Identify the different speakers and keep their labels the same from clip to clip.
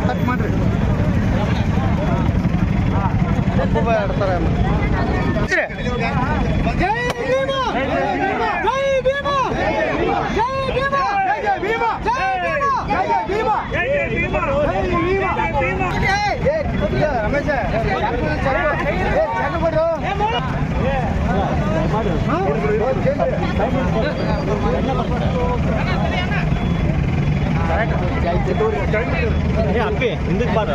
Speaker 1: Cut ಮಾಡಿರಿ ರಮೇಶ್ ಅಪ್ಪಿ ಹಿಂದಕ್ಕೆ ಬಾರ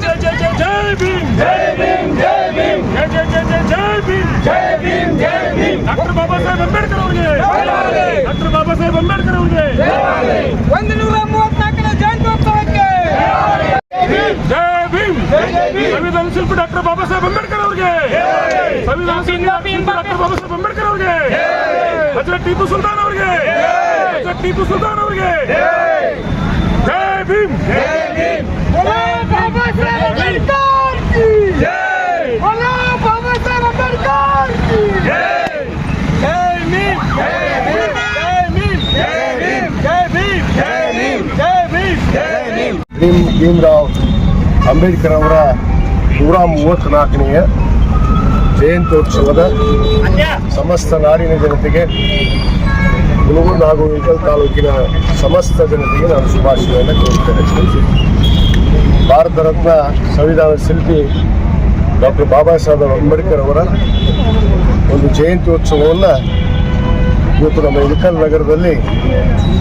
Speaker 2: ಜೈ ಜೈ ಜೈ ಜೈ ಭೀಮ್ ಜೈ ಭೀಮ್ ಜೈ ಭೀಮ್ ಜೈ ಜೈ ಜೈ ಜೈ ಜೈ ಭೀಮ್ ಜೈ ಭೀಮ್ ಜೈ ಭೀಮ್ ಡಾಕ್ಟರ್ ಬಾಬಾ ಸಾಹೇಬ್ ಅಂಬೇಡ್ಕರ್ ಅವರಿಗೆ ಡಾಕ್ಟರ್ ಬಾಬಾ ಸಾಹೇಬ್ ಅಂಬೇಡ್ಕರ್ ಅವರಿಗೆ
Speaker 3: ಒಂದು ನೂರ ಮೂವತ್ನಾಲ್ಕನೇ ಜಯಂತ್ಯೋತ್ಸವಕ್ಕೆ
Speaker 2: ಜೈ ಭೀಮ್ ಸಂವಿಧಾನ ಶಿಲ್ಪಿ ಡಾಕ್ಟರ್ ಬಾಬಾ ಸಾಹೇಬ್ ಅಂಬೇಡ್ಕರ್ ಅವರಿಗೆ ಸಂವಿಧಾನ ಶಿಲ್ಪಿ ಡಾಕ್ಟರ್ ಬಾಬಾ ಸಾಹೇಬ್ ಅಂಬೇಡ್ಕರ್ ಅವರಿಗೆ ಹಜರತ್ ಟಿಪ್ಪು ಸುಲ್ತಾನ್ ಅವರಿಗೆ ಹಜರತ್ ಟಿಪ್ಪು ಸುಲ್ತಾನ್ ಅವರಿಗೆ ಜೈ ಭೀಮ್
Speaker 3: बोलो
Speaker 2: ಭೀಮ್ ಭೀಮ್
Speaker 4: ಭೀಮ್ರಾವ್ ಅಂಬೇಡ್ಕರ್ ಅವರ ನೂರ ಮೂವತ್ತ್ನಾಲ್ಕನೆಯ ಜಯಂತ್ಯೋತ್ಸವದ ಸಮಸ್ತ ನಾಡಿನ ಜನತೆಗೆ ಹುಣಗುಂದ ಹಾಗೂ ಇಳಕಲ್ ತಾಲೂಕಿನ ಸಮಸ್ತ ಜನತೆಗೆ ನಾನು ಶುಭಾಶಯವನ್ನು ಕೋರುತ್ತೇನೆ. ಭಾರತ ರತ್ನ ಸಂವಿಧಾನ ಶಿಲ್ಪಿ ಡಾಕ್ಟರ್ ಬಾಬಾ ಸಾಹೇಬ್ ಅಂಬೇಡ್ಕರ್ ಅವರ ಒಂದು ಜಯಂತ್ಯೋತ್ಸವವನ್ನು ಇವತ್ತು ನಮ್ಮ ಇಳಕಲ್ ನಗರದಲ್ಲಿ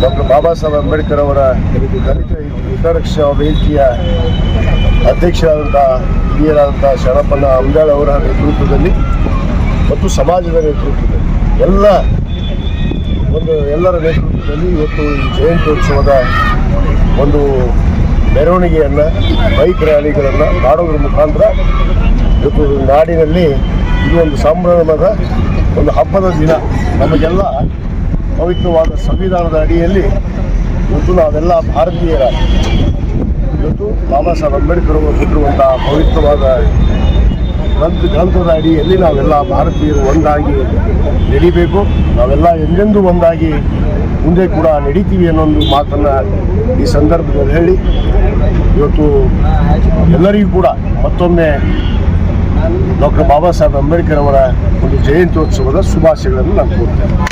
Speaker 4: ಡಾಕ್ಟರ್ ಬಾಬಾ ಸಾಹೇಬ್ ಅಂಬೇಡ್ಕರ್ ಅವರ ದಲಿತ ಹಿತರಕ್ಷ ವೇದಿಕೆಯ ಅಧ್ಯಕ್ಷರಾದಂಥ ಹಿರಿಯರಾದಂಥ ಶರಣಪ್ಪನ ಅಂಗಾಳ್ ಅವರ ನೇತೃತ್ವದಲ್ಲಿ ಮತ್ತು ಸಮಾಜದ ನೇತೃತ್ವದಲ್ಲಿ ಎಲ್ಲ ಒಂದು ಎಲ್ಲರ ನೇತೃತ್ವದಲ್ಲಿ ಇವತ್ತು ಈ ಜಯಂತ್ಯೋತ್ಸವದ ಒಂದು ಮೆರವಣಿಗೆಯನ್ನು, ಬೈಕ್ ರ್ಯಾಲಿಗಳನ್ನು ಮಾಡೋದ್ರ ಮುಖಾಂತರ ಇವತ್ತು ನಾಡಿನಲ್ಲಿ ಇದು ಒಂದು ಸಂಭ್ರಮದ ಒಂದು ಹಬ್ಬದ ದಿನ. ನಮಗೆಲ್ಲ ಪವಿತ್ರವಾದ ಸಂವಿಧಾನದ ಅಡಿಯಲ್ಲಿ ಇವತ್ತು ನಾವೆಲ್ಲ ಭಾರತೀಯರ ಇವತ್ತು ಬಾಬಾ ಸಾಹೇಬ್ ಅಂಬೇಡ್ಕರ್ ಅವರು ಕೊಟ್ಟಿರುವಂತಹ ಪವಿತ್ರವಾದ ಗ್ರಂಥ ಗ್ರಂಥದ ಅಡಿಯಲ್ಲಿ ನಾವೆಲ್ಲ ಭಾರತೀಯರು ಒಂದಾಗಿ ನಡಿಬೇಕು. ನಾವೆಲ್ಲ ಎಂದೆಂದೂ ಒಂದಾಗಿ ಮುಂದೆ ಕೂಡ ನಡೀತೀವಿ ಒಂದು ಮಾತನ್ನು ಈ ಸಂದರ್ಭದಲ್ಲಿ ಹೇಳಿ. ಇವತ್ತು ಎಲ್ಲರಿಗೂ ಕೂಡ ಮತ್ತೊಮ್ಮೆ ಡಾಕ್ಟರ್ ಬಾಬಾ ಸಾಹೇಬ್ ಅಂಬೇಡ್ಕರ್ ಅವರ ಒಂದು ಜಯಂತ್ಯೋತ್ಸವದ ಶುಭಾಶಯಗಳನ್ನು ನಾನು ಕೋರ್ತೇನೆ